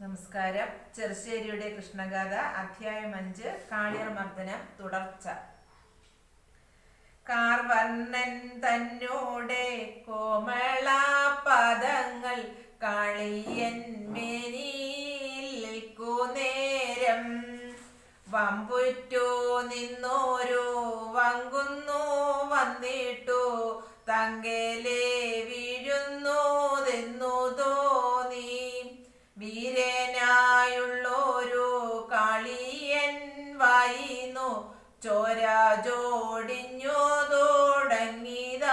നമസ്കാരം. ചെറുശ്ശേരിയുടെ കൃഷ്ണഗാഥ അധ്യായം അഞ്ച് കാളിയർ മർദ്ദനം തുടർച്ച. കാർവർണൻ തന്നോടെ കോമള പദങ്ങൾ കാളിയൻ മേനിൽക്കു വമ്പുറ്റു നിന്നോരു വങ്കുന്നു വന്നിട്ടു തങ്കലെ വായിന്നു ചോര ജോടിഞ്ഞു തുടങ്ങിയതപ്പോൾ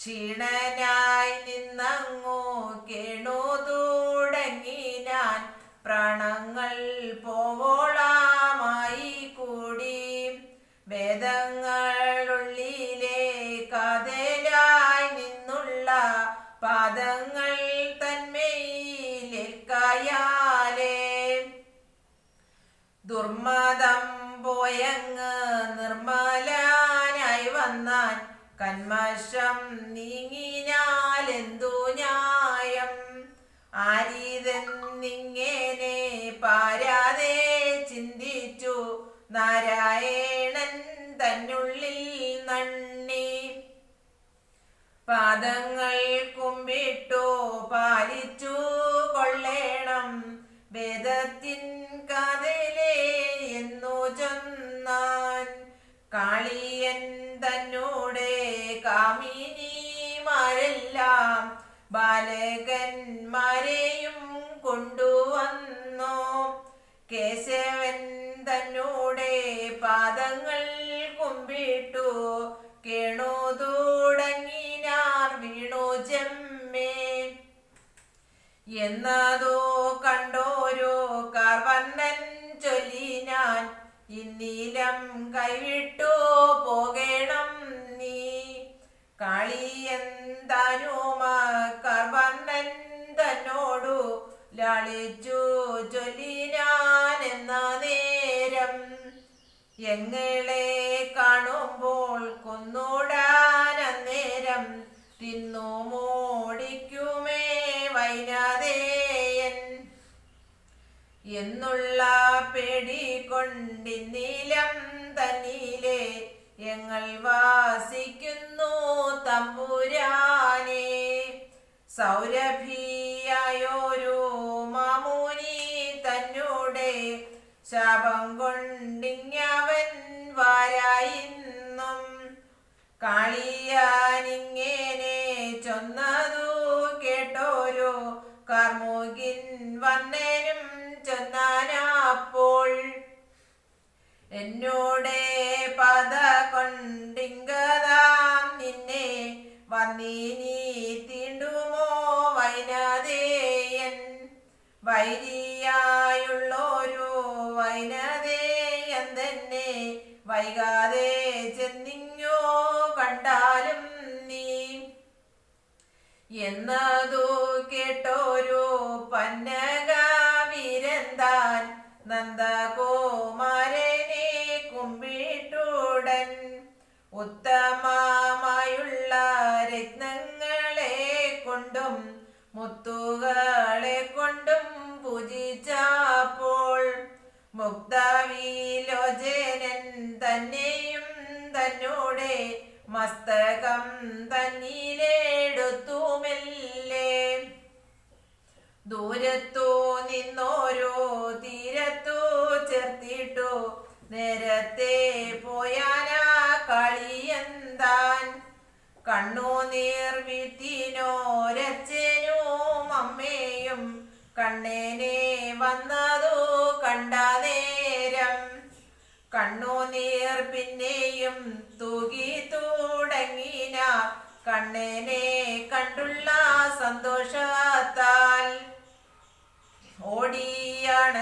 ക്ഷീണനായി നിന്നങ്ങു കേണു തുടങ്ങി ഞാൻ. പ്രാണങ്ങൾ പോയങ്ങ് നിർമ്മലാനായി വന്നാൻ കന്മഷം നീങ്ങിനാലെന്തു ന്യായം. ആരീതെന്നിങ്ങനെ പാരാതെ ചിന്തിച്ചു നാരായണൻ തന്നുള്ളിൽ നണ്ണി. പാദങ്ങൾ കുമ്പിട്ടോ പാലിച്ചു കേശവൻ തന്നൂടെ പാദങ്ങൾ കുമ്പിട്ടു. കേണു തുടങ്ങിനാർ വീണു ചെമ്മേ എന്നതോ കണ്ടോരോ കാർവണ്ണൻ ചൊല്ലിനാൻ. ഇന്നീലം കൈവിട്ടു പോകണം നീ. കാളിയന്താനുമ കാർവണ്ണൻ തന്നോടു. ലാളിച്ചു ചൊല്ലിനാൻ എന്ന നേരം എങ്ങളെ കാണുമ്പോൾ കൊന്നൂടാൻ അന്നേരം തിന്നു മോടിക്കുമേ വൈനാദേയൻ. എന്നുള്ള പേടി കൊണ്ടിന്നീലം തന്നിലെ ഞങ്ങൾ വാസിക്കുന്നു തമ്പുരാനെ. സൗരഭിയായൊരു ശാപം കൊണ്ടിങ്ങവൻ വാരായിന്നും. കാളിയാനിങ്ങനെ ചൊന്നതു കേട്ടോരോ? കർമുകിൻ വന്നേനും ചൊന്നാനാപ്പോൾ. എന്നോടെ പദ കൊണ്ടിങ്കതാം വൈനതേയൻ എന്തെന്നെ? വൈകാതെ ചെന്നിങ്ങോ കണ്ടാലും നീ? എന്നതു കേട്ടോരു പന്നകാവിരന്താൻ? നന്ദകുമാരനെ കുമ്പിട്ടുടൻ ഉത്തമമായുള്ള മസ്തകം തന്നിലെടുത്തുമെല്ലേ? ദൂരത്തു നിന്നോരോ തീരത്തു ചേർത്തിട്ടു നേരത്തെ പോയാനാ കണ്ണോ കണ്ണുനീർ വീട്ടിനോരച്ചനും അമ്മയും കണ്ണേനെ വന്നതു കണ്ട നേരം? കണ്ണുനീർ പിന്നെയും തൂകി തൂടങ്ങിന കണ്ണനെ കണ്ടുള്ള സന്തോഷത്താൽ. ഓടിയണഞ്ഞവർ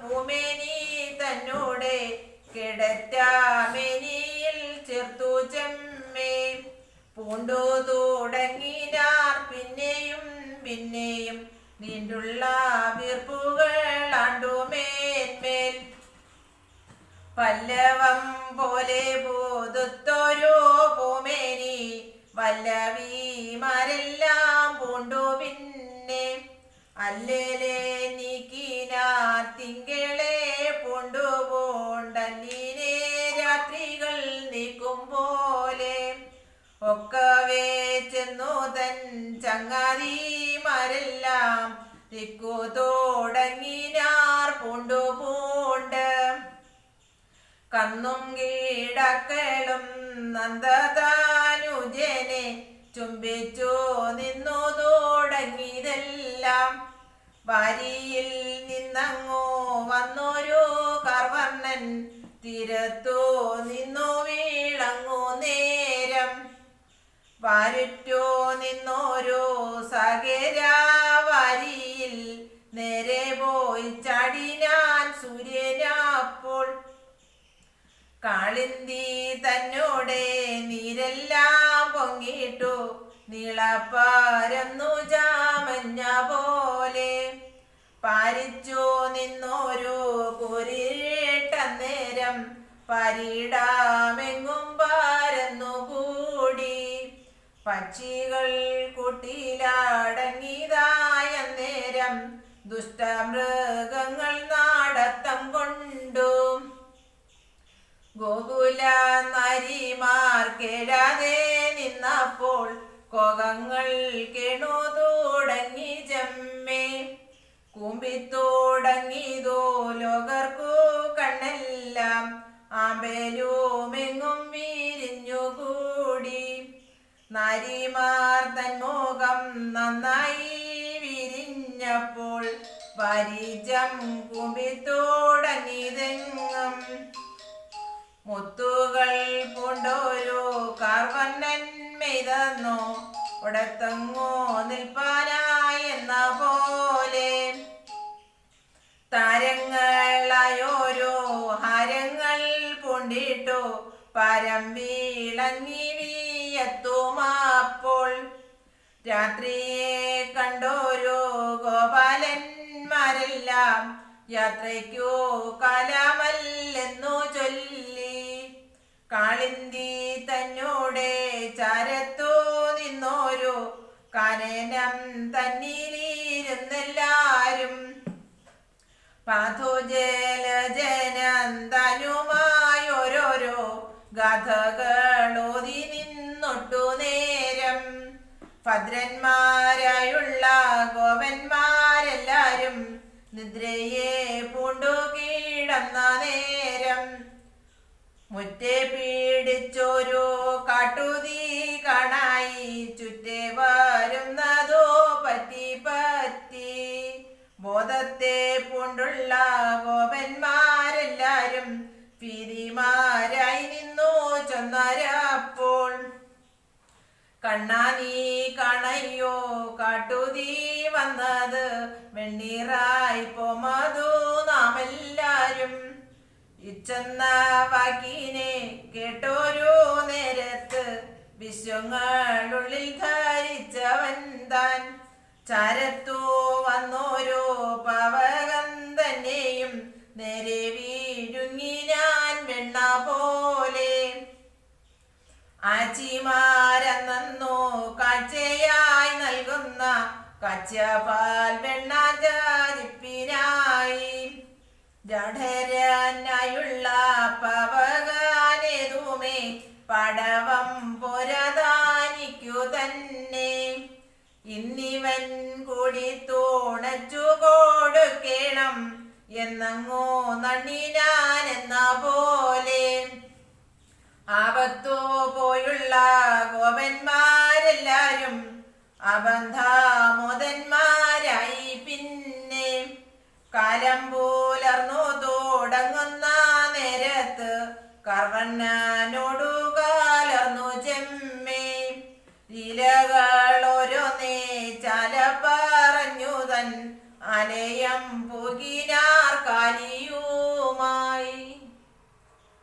പൂമേനി തന്നോടെ കിടറ്റാമേനിയിൽ ചേർത്തു ചെമ്മേ. പൂണ്ടു തുടങ്ങിനാർ പിന്നെയും പിന്നെയും നീണ്ടുള്ള വീർപ്പുകൾ പല്ലവം പോലെ ബോധത്തോരോ പൂമേനി. വല്ലവീമാരെല്ലാം പൂണ്ടു പിന്നെ. അല്ലേലേ നീക്കിനാ തിങ്കളെ കൊണ്ടുപോണ്ടല്ലിനെ രാത്രികൾ നീക്കും പോലെ. ഒക്കവേ ചെന്നു തൻ ചങ്ങാതിമാരെല്ലാം തിക്കു കന്നും കീടക്കലും നന്ദതാനുജനെ ചുംബിച്ചു നിന്നു തുടങ്ങിയതെല്ലാം. വാരിയിൽ നിന്നങ്ങോ വന്നൊരു കർവർണൻ തിരത്തു നിന്നു വീളങ്ങു നേരം. വാരുറ്റോ നിന്നോരോ സകരാവാരിയിൽ കാളിന്തി തന്നോടെ നീരെല്ലാം പൊങ്ങിയിട്ടു നീളപ്പാരന്നു ജാമഞ്ഞ പോലെ. പാരിച്ചു നിന്നോരു കുരിട്ടന്നേരം പരിടാമെങ്ങും പാരന്നു കൂടി. പക്ഷികൾ കുട്ടിയിലടങ്ങിയതായ നേരം ദുഷ്ടമൃഗങ്ങൾ നാടത്തം കേഴാതെ നിന്നപ്പോൾ കോകങ്ങൾ കേണു തുടങ്ങി ജമ്മേ കൂമ്പിത്തുടങ്ങിയതോ ലോകർക്കു കണ്ണെല്ലാം ആമ്പേലുമെങ്ങും വിരിഞ്ഞുകൂടി. നരിമാർ തന്മുഖം നന്നായി വിരിഞ്ഞപ്പോൾ പരിചം കൂമ്പിത്തുടങ്ങിയതെങ്ങും മുത്തുകൾ പൂണ്ടോരോ കാർവന്നൻ ഉടത്തങ്ങോ നിൽപ്പാനായി എന്ന പോലെ. താരങ്ങളായോരോ ഹാരങ്ങൾ പൂണ്ടിട്ടു പരം വീളങ്ങി വീയത്തുമാപ്പോൾ രാത്രിയെ കണ്ടോരോ ഗോപാലന്മാരെല്ലാം യാത്രയ്ക്കോ കാലമല്ലെന്നു ചൊല്ലി കാളിന്തി തന്നോടെ ചരത്തു നിന്നോരു കനനം തന്നിലിരുന്നെല്ലാരും. പാഥോജലജനന്തനുമായോരോരോ ഗാഥകളോതി നിന്നൊട്ടു നേരം. ഭദ്രന്മാരായുള്ള ഗോപന്മാരെല്ലാരും നിദ്രയെ പൂണ്ടു കീടന്ന നേരം മുറ്റേ പീഡിച്ചൊരു കാട്ടുതീ കാണായി. ചുറ്റേ വരുന്നതോ പറ്റി പറ്റി. ബോധത്തെ പൂണ്ടുള്ള ഗോപന്മാരെല്ലാരും പിരിമാരായി നിന്നു ചെന്നരപ്പോൾ. കണ്ണാ നീ കണയോ കാട്ടുതീ വന്നത് വെണ്ണീറായി പോമതു നാം എല്ലാരും ഇച്ചെന്ന വാക്കിനെ കേട്ടോരു നേരത്ത് വിശ്വങ്ങളുള്ളിൽ ധരിച്ചവൻ താൻ. ചരത്തു വന്നോരോ പവകം തന്നെയും നേരെ വീഴുങ്ങി ഞാൻ വെണ്ണ പോലെ. ആച്ചിമാരെന്നോ കാഴ്ചയായി നൽകുന്ന കച്ചപാൽ വെണ്ണ ജാതിപ്പിനായി ജഠരനായുള്ള പവകാനേതുമേ പടവം പുരതാനിക്കു തന്നെ. ഇന്നിവൻ കൂടി തോണച്ചു കൊടുക്കണം എന്നങ്ങോ നണ്ണിനാനെന്ന പോലെ. ആപത്തോ പോയുള്ള ഗോപന്മാരെല്ലാരും അബന്ധാമോദന്മാരായി പിന്നെ. കാലം പുലർന്നു कर्वन्नानो